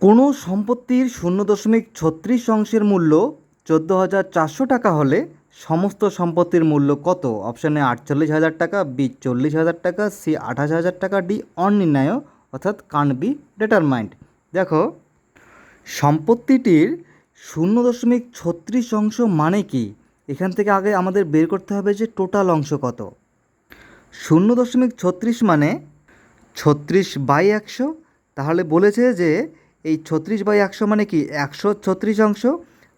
কোনো সম্পত্তির শূন্য দশমিক ছত্রিশ অংশের মূল্য চোদ্দ হাজার চারশো টাকা হলে সমস্ত সম্পত্তির মূল্য কত? অপশানে আটচল্লিশ হাজার টাকা, বি চল্লিশ হাজার টাকা, সি আঠাশ হাজার টাকা, ডি অনির্ণায়, অর্থাৎ কান বি ডিটারমাইন্ড। দেখো, সম্পত্তিটির শূন্য দশমিক ছত্রিশ অংশ মানে কি? এখান থেকে আগে আমাদের বের করতে হবে যে টোটাল অংশ কত। শূন্য দশমিক ছত্রিশ মানে ছত্রিশ বাই একশো। তাহলে বলেছে যে এই ছত্রিশ বাই একশো মানে কি? একশো ছত্রিশ অংশ।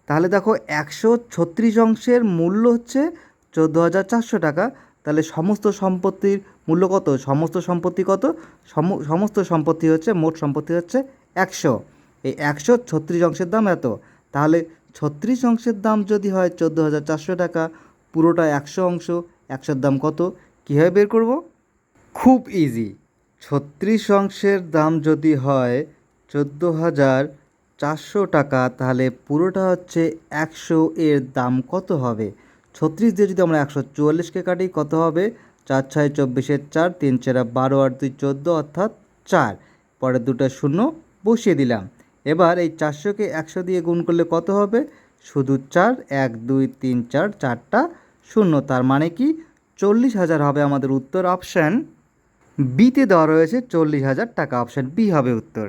তাহলে দেখো, একশো ছত্রিশ অংশের মূল্য হচ্ছে চোদ্দ হাজার চারশো টাকা। তাহলে সমস্ত সম্পত্তির মূল্য কত? সমস্ত সম্পত্তি কত? সম- সমস্ত সম্পত্তি হচ্ছে, মোট সম্পত্তি হচ্ছে একশো। এই একশো ছত্রিশ অংশের দাম এত। তাহলে ছত্রিশ অংশের দাম যদি হয় চোদ্দ হাজার চারশো টাকা, পুরোটা একশো অংশ, একশোর দাম কত? কীভাবে বের করব? খুব ইজি ছত্রিশ অংশের দাম যদি হয় চোদ্দ হাজার চারশো টাকা, তাহলে পুরোটা হচ্ছে একশো এর দাম কত হবে? ছত্রিশ দিয়ে যদি আমরা একশো চুয়াল্লিশকে কাটি, কত হবে? চার ছয় চব্বিশের চার, তিন চারা বারো আর দুই চোদ্দ, অর্থাৎ চার। পরে দুটো শূন্য বসিয়ে দিলাম। এবার এই চারশোকে একশো দিয়ে গুণ করলে কত হবে? শুধু চার, এক, দুই, তিন, চার, চারটা শূন্য। তার মানে কি? চল্লিশ হাজার হবে আমাদের উত্তর অপশান বিতে দেওয়া রয়েছে চল্লিশ হাজার টাকা অপশান বি হবে উত্তর।